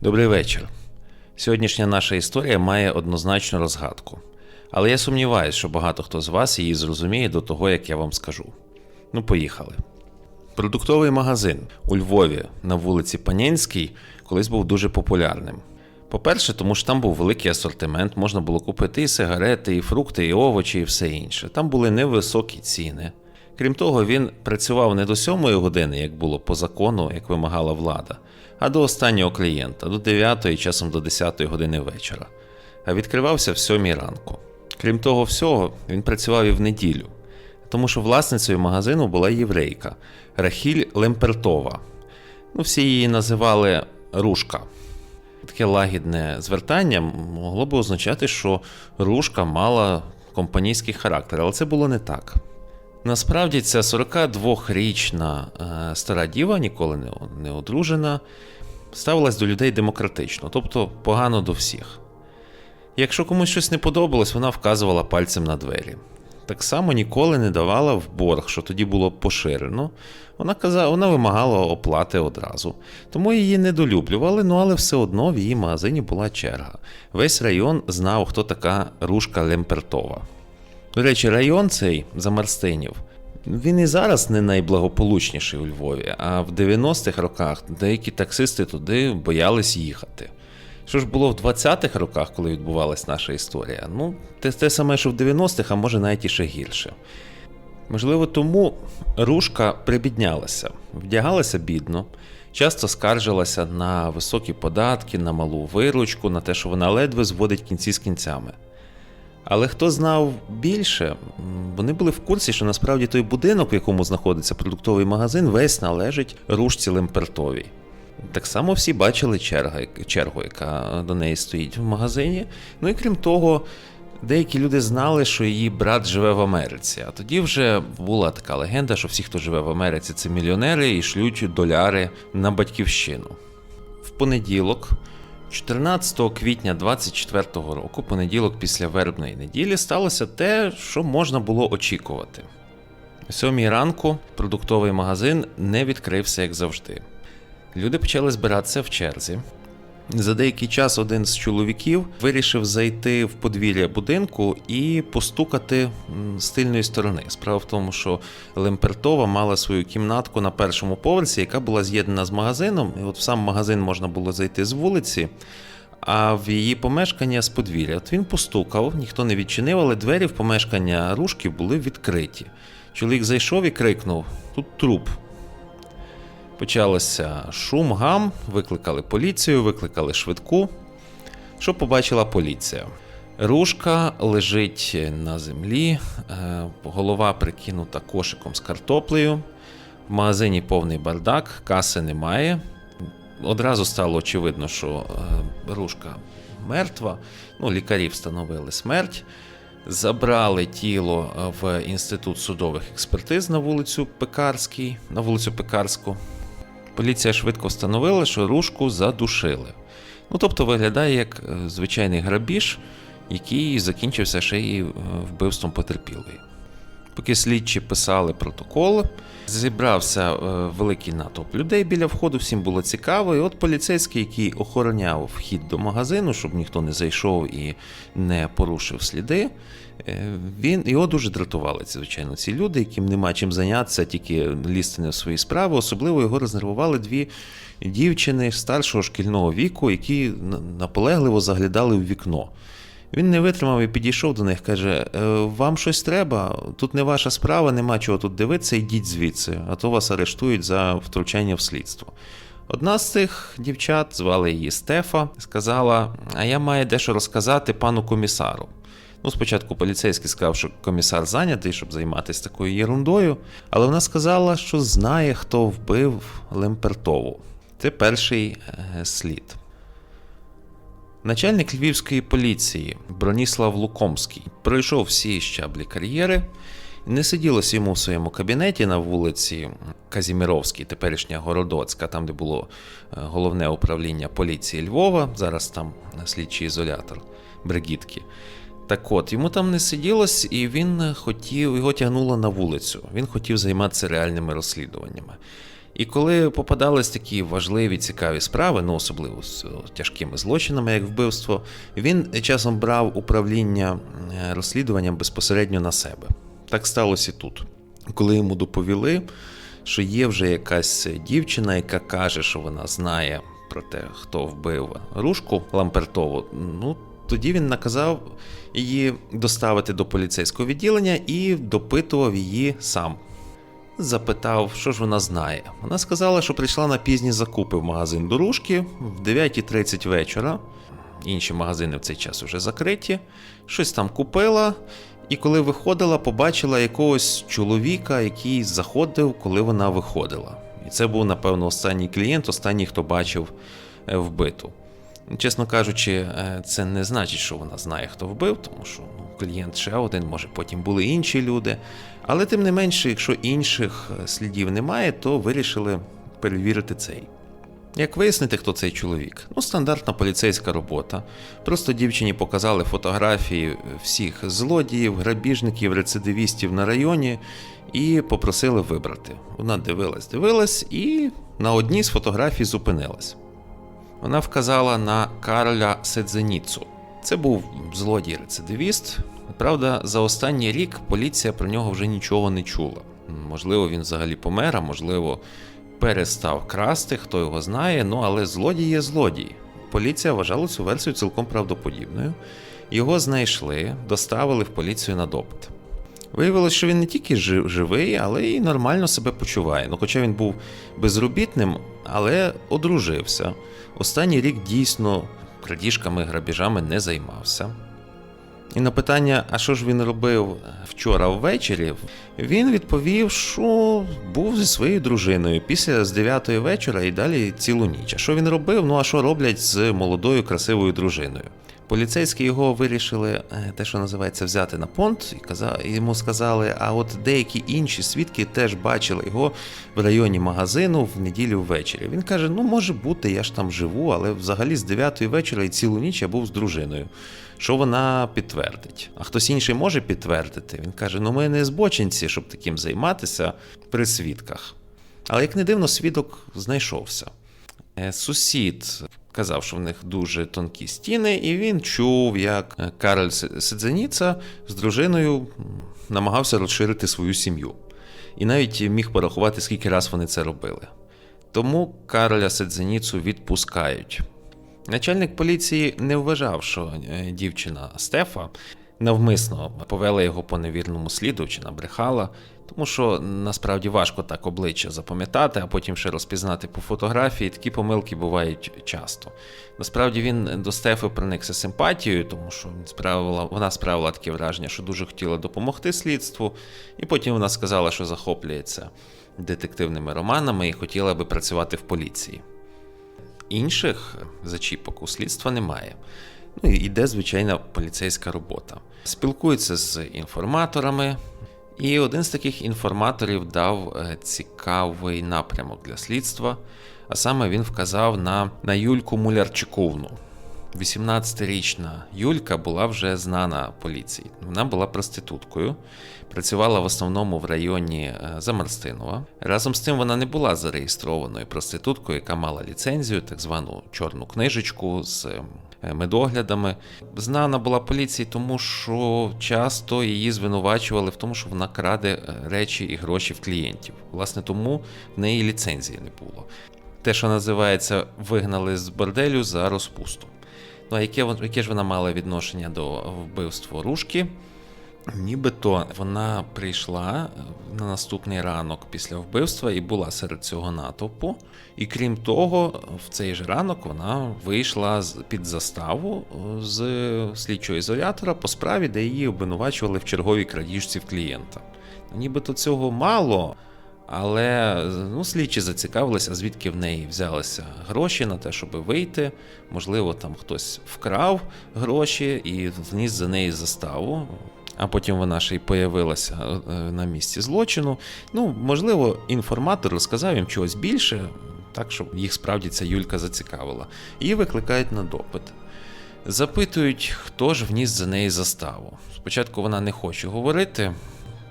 Добрий вечір. Сьогоднішня наша історія має однозначну розгадку. Але я сумніваюся, що багато хто з вас її зрозуміє до того, як я вам скажу. Ну, поїхали. Продуктовий магазин у Львові на вулиці Панінській колись був дуже популярним. По-перше, тому що там був великий асортимент, можна було купити і сигарети, і фрукти, і овочі, і все інше. Там були невисокі ціни. Крім того, він працював не до 7 години, як було по закону, як вимагала влада, а до останнього клієнта, до 9 і часом до 10 години вечора. А відкривався в 7 ранку. Крім того всього, він працював і в неділю, тому що власницею магазину була єврейка Рахіль Лемпертова. Ну, всі її називали Рушка. Таке лагідне звертання могло б означати, що Рушка мала компанійський характер, але це було не так. Насправді ця 42-річна е, стара діва, ніколи не, одружена, ставилась до людей демократично, тобто погано до всіх. Якщо комусь щось не подобалось, вона вказувала пальцем на двері. Так само ніколи не давала в борг, що тоді було поширено. Вона казала, вона вимагала оплати одразу. Тому її недолюблювали, ну але все одно в її магазині була черга. Весь район знав, хто така Рушка Лемпертова. До речі, район цей Замарстинів. Він і зараз не найблагополучніший у Львові, а в 90-х роках деякі таксисти туди боялись їхати. Що ж було в 20-х роках, коли відбувалась наша історія? Ну, те, те саме, що в 90-х, а може навіть і ще гірше. Можливо, тому Рушка прибіднялася, вдягалася бідно, часто скаржилася на високі податки, на малу виручку, на те, що вона ледве зводить кінці з кінцями. Але хто знав більше, вони були в курсі, що насправді той будинок, в якому знаходиться продуктовий магазин, весь належить рушці Лемпертовій. Так само всі бачили черга, чергу, яка до неї стоїть в магазині. Ну і крім того, деякі люди знали, що її брат живе в Америці. А тоді вже була така легенда, що всі, хто живе в Америці, це мільйонери і шлють доляри на батьківщину. В понеділок, 14 квітня 24 року, понеділок після вербної неділі, сталося те, що можна було очікувати. О сьомій ранку продуктовий магазин не відкрився, як завжди. Люди почали збиратися в черзі. За деякий час один з чоловіків вирішив зайти в подвір'я будинку і постукати з тильної сторони. Справа в тому, що Лемпертова мала свою кімнатку на першому поверсі, яка була з'єднана з магазином. І от в сам магазин можна було зайти з вулиці, а в її помешкання з подвір'я. От він постукав, ніхто не відчинив, але двері в помешкання рушки були відкриті. Чоловік зайшов і крикнув: Тут труп. Почалося шум, гам, викликали поліцію, викликали швидку. Що побачила поліція? Рушка лежить на землі, е, голова прикинута кошиком з картоплею. В магазині повний бардак, каси немає. Одразу стало очевидно, що е, Рушка мертва. Ну, лікарі встановили смерть. Забрали тіло е, в інститут судових експертиз на вулицю Пекарській, на вулицю Пекарську. Поліція швидко встановила, що рушку задушили. Ну, тобто виглядає як е, звичайний грабіж, який закінчився ще й е, вбивством потерпілої. Поки слідчі писали протоколи, зібрався е, великий натовп людей біля входу, всім було цікаво. І от поліцейський, який охороняв вхід до магазину, щоб ніхто не зайшов і не порушив сліди, е, він його дуже дратували, звичайно, ці люди, яким нема чим зайнятися, тільки лізти не в свої справи. Особливо його рознервували дві дівчини старшого шкільного віку, які наполегливо заглядали в вікно. Він не витримав і підійшов до них, каже: «Е, Вам щось треба? Тут не ваша справа, нема чого тут дивитися, йдіть звідси, а то вас арештують за втручання в слідство. Одна з цих дівчат, звали її Стефа, сказала: А я маю дещо розказати пану комісару. Ну, спочатку поліцейський сказав, що комісар зайнятий, щоб займатися такою єрундою, але вона сказала, що знає, хто вбив Лемпертову. Це перший е, слід. Начальник львівської поліції Броніслав Лукомський пройшов всі щаблі кар'єри. Не сиділося йому в своєму кабінеті на вулиці Казіміровській, теперішня Городоцька, там, де було е, головне управління поліції Львова, зараз там слідчий ізолятор Бригітки. Так от, йому там не сиділось, і він хотів, його тягнуло на вулицю. Він хотів займатися реальними розслідуваннями. І коли попадались такі важливі цікаві справи, ну особливо з е, тяжкими злочинами, як вбивство, він часом брав управління розслідуванням безпосередньо на себе. Так сталося і тут. Коли йому доповіли, що є вже якась дівчина, яка каже, що вона знає про те, хто вбив Рушку Лампертову, ну тоді він наказав її доставити до поліцейського відділення і допитував її сам. Запитав, що ж вона знає. Вона сказала, що прийшла на пізні закупи в магазин дорожки в 9.30 вечора. Інші магазини в цей час вже закриті. Щось там купила, і коли виходила, побачила якогось чоловіка, який заходив, коли вона виходила. І це був, напевно, останній клієнт, останній, хто бачив е, вбиту. Чесно кажучи, е, це не значить, що вона знає, хто вбив, тому що ну, клієнт ще один, може потім були інші люди. Але тим не менше, якщо інших е, слідів немає, то вирішили перевірити цей. Як вияснити, хто цей чоловік? Ну, стандартна поліцейська робота. Просто дівчині показали фотографії всіх злодіїв, грабіжників, рецидивістів на районі і попросили вибрати. Вона дивилась, дивилась і на одній з фотографій зупинилась. Вона вказала на Карля Седзеніцу. Це був злодій-рецидивіст. Правда, за останній рік поліція про нього вже нічого не чула. Можливо, він взагалі помер, а можливо, перестав красти, хто його знає, ну але злодій є злодій. Поліція вважала цю версію цілком правдоподібною. Його знайшли, доставили в поліцію на допит. Виявилося, що він не тільки жи- живий, але й нормально себе почуває. Ну, хоча він був безробітним, але одружився. Останній рік дійсно крадіжками, грабіжами не займався. І на питання, а що ж він робив вчора ввечері, він відповів, що був зі своєю дружиною після з 9 вечора і далі цілу ніч. А що він робив? Ну а що роблять з молодою красивою дружиною? Поліцейські його вирішили е, те, що називається, взяти на понт, і каза- і йому сказали, а от деякі інші свідки теж бачили його в районі магазину в неділю ввечері. Він каже: ну може бути, я ж там живу, але взагалі з 9 вечора і цілу ніч я був з дружиною. Що вона підтвердить? А хтось інший може підтвердити? Він каже: ну ми не збочинці, щоб таким займатися при свідках. Але як не дивно, свідок знайшовся. Е, Сусід казав, що в них дуже тонкі стіни, і він чув, як е, Кароль Се- Седзеніца з дружиною намагався розширити свою сім'ю. І навіть міг порахувати, скільки раз вони це робили. Тому Кароля Седзеніцу відпускають. Начальник поліції не вважав, що е, дівчина Стефа навмисно повела його по невірному сліду чи набрехала, тому що насправді важко так обличчя запам'ятати, а потім ще розпізнати по фотографії. Такі помилки бувають часто. Насправді він до Стефи проникся симпатією, тому що справила, вона справила таке враження, що дуже хотіла допомогти слідству, і потім вона сказала, що захоплюється детективними романами і хотіла би працювати в поліції. Інших зачіпок у слідства немає. Ну і йде звичайна поліцейська робота. Спілкується з інформаторами, і один з таких інформаторів дав е, цікавий напрямок для слідства. А саме він вказав на, на Юльку Мулярчиковну. 18-річна Юлька була вже знана поліції. Вона була проституткою, працювала в основному в районі е, Замарстинова. Разом з тим вона не була зареєстрованою проституткою, яка мала ліцензію, так звану чорну книжечку з е, медоглядами. Знана була поліції, тому що часто її звинувачували в тому, що вона краде е, речі і гроші в клієнтів. Власне, тому в неї ліцензії не було. Те, що називається, вигнали з борделю за розпусту. Ну а яке, яке ж вона мала відношення до вбивства Рушки? Нібито вона прийшла е, на наступний ранок після вбивства і була серед цього натовпу. І крім того, в цей же ранок вона вийшла під заставу е, з слідчого ізолятора по справі, де її обвинувачували в черговій крадіжці в клієнта. Нібито цього мало, але ну, слідчі зацікавилися, звідки в неї взялися гроші на те, щоб вийти. Можливо, там хтось вкрав гроші і вніс за неї заставу. А потім вона ще й появилася е, на місці злочину. Ну, можливо, інформатор розказав їм чогось більше, так щоб їх справді ця Юлька зацікавила. Її викликають на допит. Запитують, хто ж вніс за неї заставу. Спочатку вона не хоче говорити,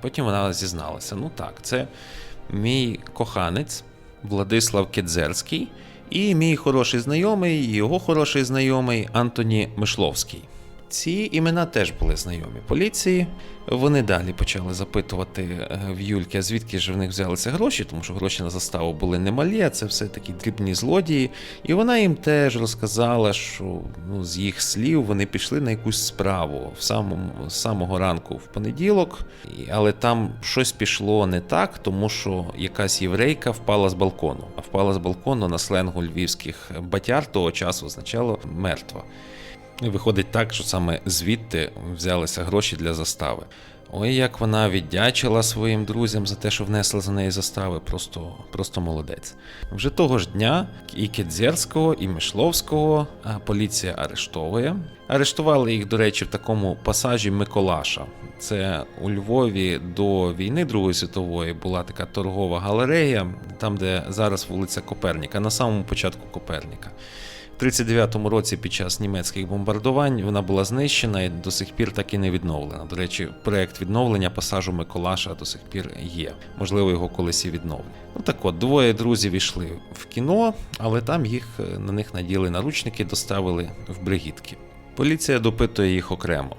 потім вона зізналася: ну так, це мій коханець, Владислав Кедзерський і мій хороший знайомий, його хороший знайомий Антоні Мишловський. Ці імена теж були знайомі поліції. Вони далі почали запитувати е, в Юльки, а звідки ж в них взялися гроші, тому що гроші на заставу були немалі, а це все такі дрібні злодії. І вона їм теж розказала, що ну, з їх слів вони пішли на якусь справу в самому з самого ранку в понеділок, але там щось пішло не так, тому що якась єврейка впала з балкону. А впала з балкону на сленгу львівських батяр того часу означало мертва. І виходить так, що саме звідти взялися гроші для застави. Ой, як вона віддячила своїм друзям за те, що внесли за неї застави, просто, просто молодець. Вже того ж дня і Кедзерського, і Мишловського поліція арештовує. Арештували їх, до речі, в такому пасажі Миколаша. Це у Львові до війни Другої світової була така торгова галерея, там, де зараз вулиця Коперніка, на самому початку Коперніка. В 39-му році під час німецьких бомбардувань вона була знищена і до сих пір так і не відновлена. До речі, проект відновлення пасажу Миколаша до сих пір є. Можливо, його колись і відновлять. Ну так от, двоє друзів ішли в кіно, але там їх е, на них наділи наручники, доставили в бригітки. Поліція допитує їх окремо.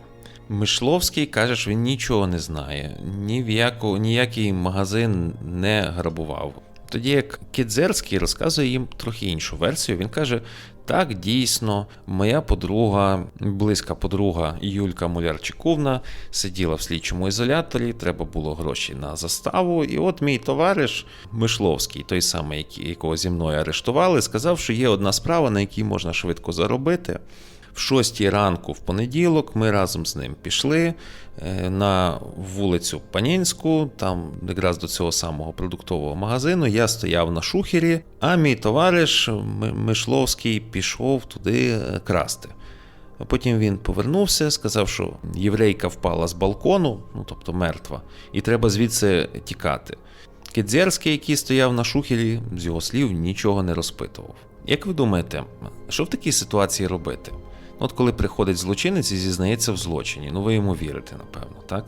Мишловський каже, що він нічого не знає, ні в яку, ніякий магазин не грабував. Тоді як Кідзерський розказує їм трохи іншу версію. Він каже: так, дійсно, моя подруга, близька подруга Юлька Мулярчиковна сиділа в слідчому ізоляторі, треба було гроші на заставу. І от мій товариш Мишловський, той самий, якого зі мною арештували, сказав, що є одна справа, на якій можна швидко заробити. В шостій ранку в понеділок ми разом з ним пішли е, на вулицю Панінську, там якраз до цього самого продуктового магазину. Я стояв на шухері, а мій товариш Мишловський пішов туди е, красти. Потім він повернувся, сказав, що єврейка впала з балкону, ну тобто мертва, і треба звідси тікати. Кедзерський, який стояв на шухері, з його слів нічого не розпитував. Як ви думаєте, що в такій ситуації робити? От коли приходить злочинець і зізнається в злочині, ну ви йому вірите, напевно, так?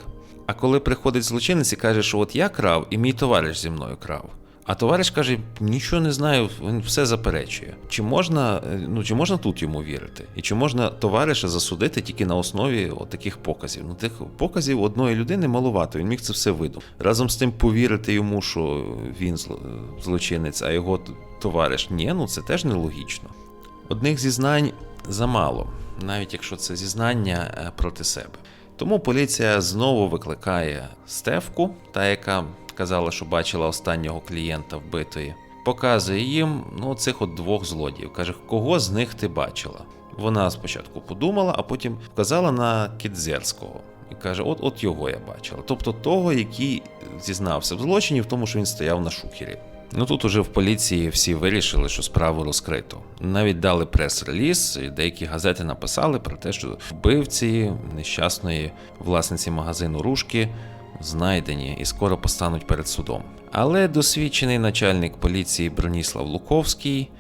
А коли приходить злочинець і каже, що от я крав, і мій товариш зі мною крав. А товариш каже, нічого не знаю, він все заперечує. Чи можна, е, ну, чи можна тут йому вірити? І чи можна товариша засудити тільки на основі от таких показів? Ну, тих показів одної людини малувато, він міг це все видумати. Разом з тим повірити йому, що він злочинець, а його товариш ні, ну це теж нелогічно. Одних зізнань замало, навіть якщо це зізнання е, проти себе. Тому поліція знову викликає Стевку, та яка казала, що бачила останнього клієнта вбитої. Показує їм ну, цих от двох злодіїв. Каже, кого з них ти бачила? Вона спочатку подумала, а потім вказала на Кідзерського. І каже: от от його я бачила. Тобто того, який зізнався в злочині, в тому, що він стояв на шухері. Ну тут уже в поліції всі вирішили, що справу розкрито. Навіть дали прес-реліз, і деякі газети написали про те, що вбивці нещасної власниці магазину Рушки знайдені і скоро постануть перед судом. Але досвідчений начальник поліції Броніслав Луковський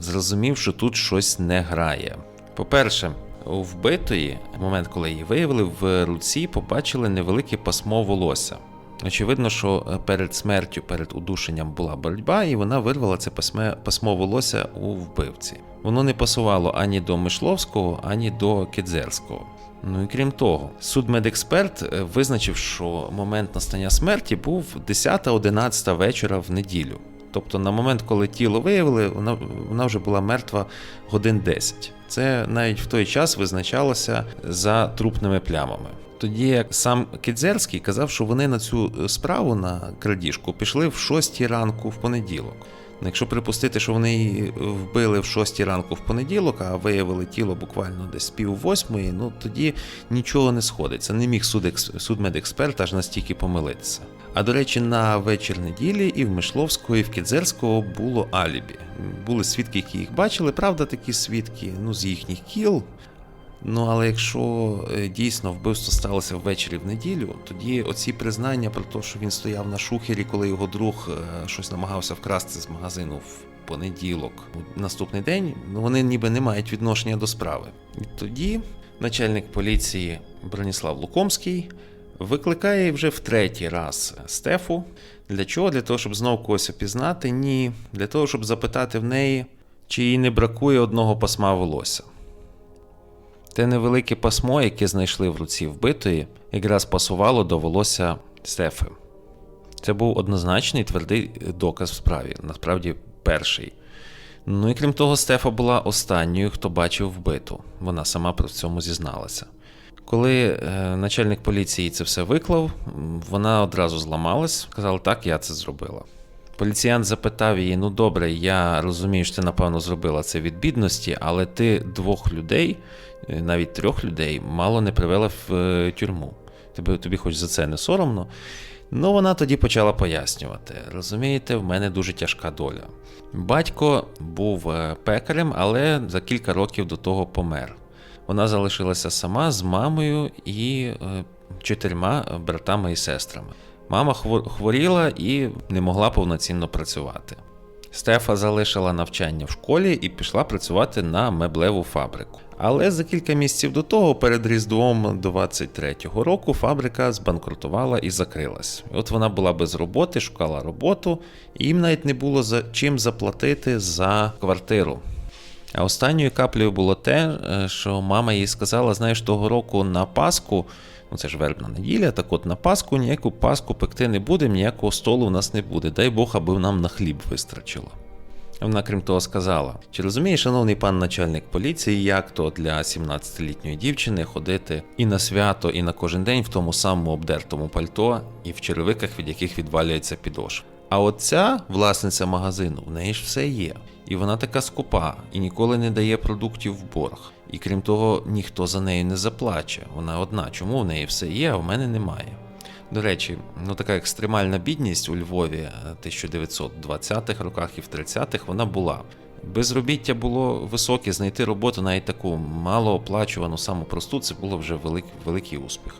зрозумів, що тут щось не грає. По-перше, у вбитої, в момент, коли її виявили, в руці побачили невелике пасмо волосся. Очевидно, що е, перед смертю, перед удушенням була боротьба, і вона вирвала це пасме, пасмо волосся у вбивці. Воно не пасувало ані до Мишловського, ані до Кедзерського. Ну і крім того, судмедексперт е, визначив, що момент настання смерті був 10-11 вечора в неділю. Тобто на момент, коли тіло виявили, вона, вона вже була мертва годин 10. Це навіть в той час визначалося за трупними плямами. Тоді як сам Кідзерський казав, що вони на цю е, справу на крадіжку пішли в 6 ранку в понеділок. Ну, Якщо припустити, що вони її вбили в 6 ранку в понеділок, а виявили тіло буквально десь пів восьмої, ну тоді нічого не сходиться. Не міг судмедексперт аж настільки помилитися. А до речі, на вечір неділі і в Мишловського, і в Кідзерського було алібі. Були свідки, які їх бачили, правда, такі свідки, ну, з їхніх кіл. Ну, але якщо е, дійсно вбивство сталося ввечері в неділю, тоді оці признання про те, що він стояв на шухері, коли його друг е, щось намагався вкрасти з магазину в понеділок, наступний день, ну вони ніби не мають відношення до справи. І тоді начальник поліції Броніслав Лукомський Викликає вже в третій раз Стефу. Для чого? Для того, щоб знов когось опізнати? Ні. Для того, щоб запитати в неї, чи їй не бракує одного пасма волосся. Те невелике пасмо, яке знайшли в руці вбитої, якраз пасувало до волосся Стефи. Це був однозначний твердий доказ в справі, насправді перший. Ну і крім того, Стефа була останньою, хто бачив вбиту. Вона сама при цьому зізналася. Коли е, начальник поліції це все виклав, вона одразу зламалась, сказала, так, я це зробила. Поліціянт запитав її: ну добре, я розумію, що ти напевно зробила це від бідності, але ти двох людей, навіть трьох людей, мало не привела в е, тюрму. Тобі, тобі хоч за це не соромно. Ну, вона тоді почала пояснювати. Розумієте, в мене дуже тяжка доля. Батько був е, пекарем, але за кілька років до того помер. Вона залишилася сама з мамою і е, чотирма братами і сестрами. Мама хвор- хворіла і не могла повноцінно працювати. Стефа залишила навчання в школі і пішла працювати на меблеву фабрику. Але за кілька місяців до того, перед Різдвом 23-го року, фабрика збанкрутувала і закрилась. От вона була без роботи, шукала роботу, і їм навіть не було за чим заплатити за квартиру. А останньою каплею було те, е, що мама їй сказала: знаєш, того року на Пасху, ну це ж вербна неділя, так от на Пасху ніяку Пасху пекти не будемо, ніякого столу у нас не буде. Дай Бог, аби нам на хліб вистачило. Вона, крім того, сказала: чи розуміє, шановний пан начальник поліції, як то для 17-літньої дівчини ходити і на свято, і на кожен день в тому самому обдертому пальто, і в черевиках, від яких відвалюється підошва. А от ця власниця магазину, в неї ж все є. І вона така скупа і ніколи не дає продуктів в борг. І крім того, ніхто за неї не заплаче. Вона одна. Чому в неї все є, а в мене немає. До речі, ну така екстремальна бідність у Львові е, 1920-х роках і в 30-х вона була. Безробіття було високе, знайти роботу, навіть таку малооплачувану, саму просту, це було вже велик, великий успіх.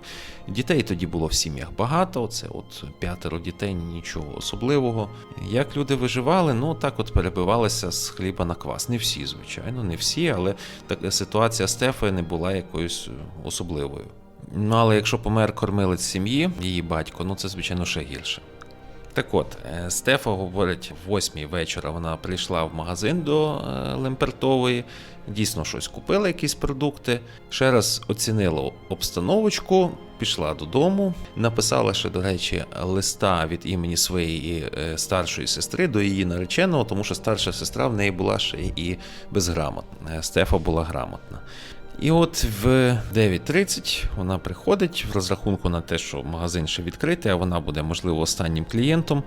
Дітей тоді було в сім'ях багато, це от п'ятеро дітей, нічого особливого. Як люди виживали, ну так от перебивалися з хліба на квас. Не всі, звичайно, не всі, але така ситуація Стефи не була якоюсь е, особливою. Ну але якщо помер кормилець сім'ї, її батько, ну це звичайно ще гірше. Так от, е, Стефа говорить, в восьмій вечора вона прийшла в магазин до е, Лемпертової, дійсно щось купила, якісь продукти. Ще раз оцінила обстановочку, пішла додому, написала ще, до речі, листа від імені своєї е, старшої сестри до її нареченого, тому що старша сестра в неї була ще і безграмотна. Стефа була грамотна. І от в 9.30 вона приходить в розрахунку на те, що магазин ще відкритий, а вона буде, можливо, останнім клієнтом.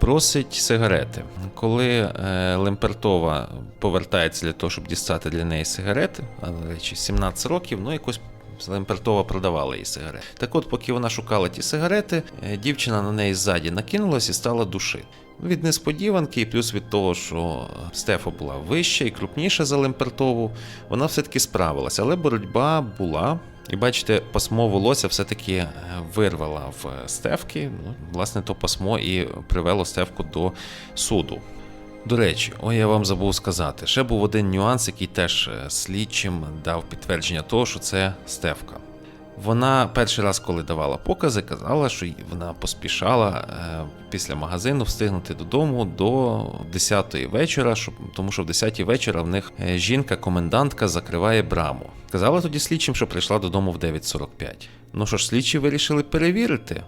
Просить сигарети. Коли е, Лемпертова повертається для того, щоб дістати для неї сигарети, а до речі, 17 років, ну якось Лемпертова продавала їй сигарети. Так от, поки вона шукала ті сигарети, е, дівчина на неї ззаді накинулась і стала душити. Від несподіванки, і плюс від того, що Стефа була вища і крупніша за Лемпертову, вона все-таки справилася, але боротьба була. І бачите, пасмо волосся все-таки е, вирвала в Стевки. Ну, власне, то пасмо і привело Стевку до суду. До речі, ой, я вам забув сказати, ще був один нюанс, який теж е, слідчим дав підтвердження того, що це Стевка. Вона перший раз, коли давала покази, казала, що вона поспішала е, після магазину встигнути додому до 10-ї вечора, тому що в 10-й вечора в них е, жінка-комендантка закриває браму. Казала тоді слідчим, що прийшла додому в 9.45. Ну що ж, слідчі вирішили перевірити.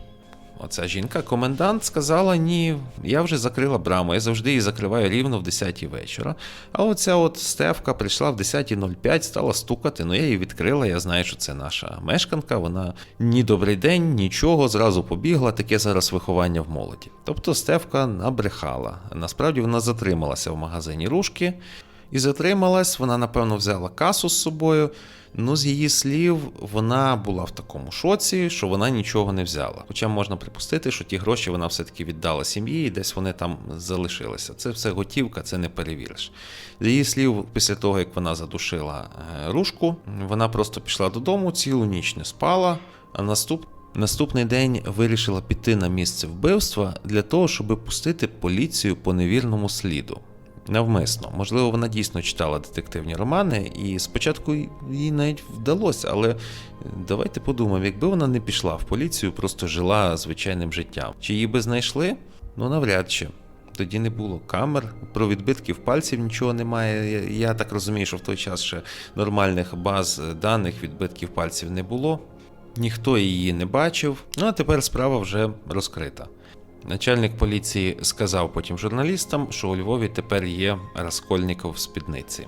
Оця жінка, комендант, сказала: ні, я вже закрила браму, я завжди її закриваю рівно в 10 вечора. А оця от Стевка прийшла в 10.05, стала стукати, ну я її відкрила, я знаю, що це наша мешканка, вона ні добрий день, нічого, зразу побігла, таке зараз виховання в молоді. Тобто Стевка набрехала. Насправді вона затрималася в магазині рушки. І затрималась, вона, напевно, взяла касу з собою. Ну, з її слів, вона була в такому шоці, що вона нічого не взяла. Хоча можна припустити, що ті гроші вона все-таки віддала сім'ї і десь вони там залишилися. Це все готівка, це не перевіриш. З її слів, після того, як вона задушила е, рушку, вона просто пішла додому, цілу ніч не спала, а наступ. Наступний день вирішила піти на місце вбивства для того, щоб пустити поліцію по невірному сліду. Навмисно. Можливо, вона дійсно читала детективні романи, і спочатку їй навіть вдалося, але е, давайте подумаємо, якби вона не пішла в поліцію, просто жила звичайним життям. Чи її би знайшли? Ну навряд чи. Тоді не було камер, про відбитків пальців нічого немає. Я, так розумію, що в той час ще нормальних баз даних відбитків пальців не було. Ніхто її не бачив. Ну а тепер справа вже розкрита. Начальник поліції сказав потім журналістам, що у Львові тепер є Раскольников в спідниці.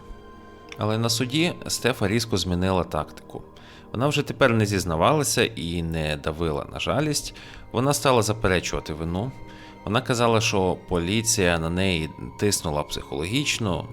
Але на суді Стефа різко змінила тактику. Вона вже тепер не зізнавалася і не давила на жалість. Вона стала заперечувати вину. Вона казала, що поліція на неї тиснула психологічно,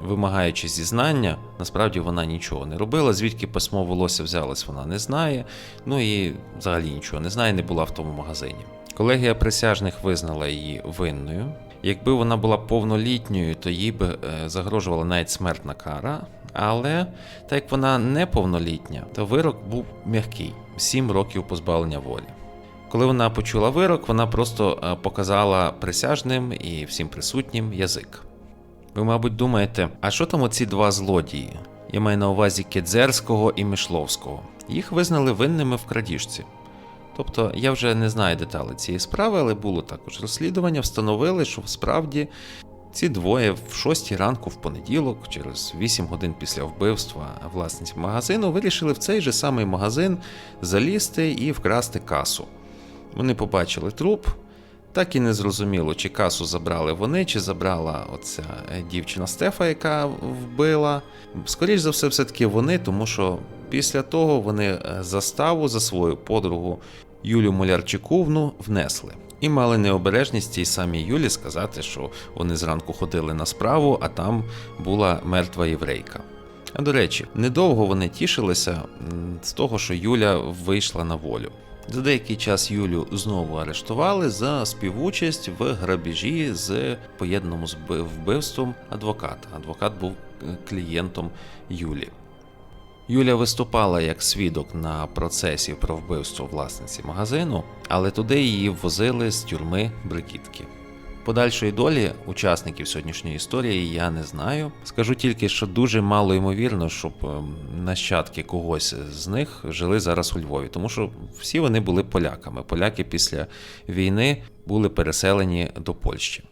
вимагаючи зізнання. Насправді вона нічого не робила. Звідки письмо волосся взялось, вона не знає. Ну і взагалі нічого не знає, не була в тому магазині. Колегія присяжних визнала її винною. Якби вона була повнолітньою, то їй би е, загрожувала навіть смертна кара. Але так як вона неповнолітня, то вирок був м'який 7 років позбавлення волі. Коли вона почула вирок, вона просто е, показала присяжним і всім присутнім язик. Ви, мабуть, думаєте, а що там оці два злодії? Я маю на увазі Кедзерського і Мишловського. Їх визнали винними в крадіжці. Тобто я вже не знаю деталей цієї справи, але було також розслідування. Встановили, що справді ці двоє в 6 ранку в понеділок, через 8 годин після вбивства власниці магазину, вирішили в цей же самий магазин залізти і вкрасти касу. Вони побачили труп. Так і не зрозуміло, чи касу забрали вони, чи забрала оця е, дівчина Стефа, яка вбила. Скоріш за все, все-таки вони, тому що після того вони е, заставу за свою подругу Юлю Мулярчиковну внесли. І мали необережність цій самій Юлі сказати, що вони зранку ходили на справу, а там була мертва єврейка. До речі, недовго вони тішилися з того, що Юля вийшла на волю. За деякий час Юлю знову арештували за співучасть в грабежі з поєднаному вбивством адвоката. Адвокат був е, клієнтом Юлі. Юля виступала як свідок на процесі про вбивство власниці магазину, але туди її возили з тюрми Брикітки. Подальшої долі учасників сьогоднішньої історії я не знаю. Скажу тільки, що дуже мало ймовірно, щоб ем, нащадки когось з них жили зараз у Львові, тому що всі вони були поляками. Поляки після війни були переселені до Польщі.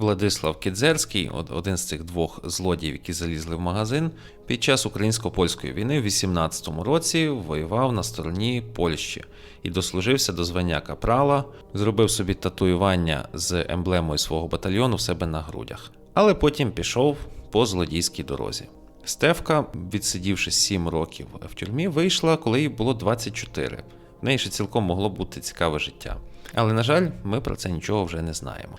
Владислав Кідзерський, один з цих двох злодіїв, які залізли в магазин, під час українсько-польської війни в 18-му році воював на стороні Польщі і дослужився до звання капрала, зробив собі татуювання з емблемою свого батальйону в себе на грудях. Але потім пішов по злодійській дорозі. Стевка, відсидівши 7 років в тюрмі, вийшла, коли їй було 24. В неї ще цілком могло бути цікаве життя. Але, на жаль, ми про це нічого вже не знаємо.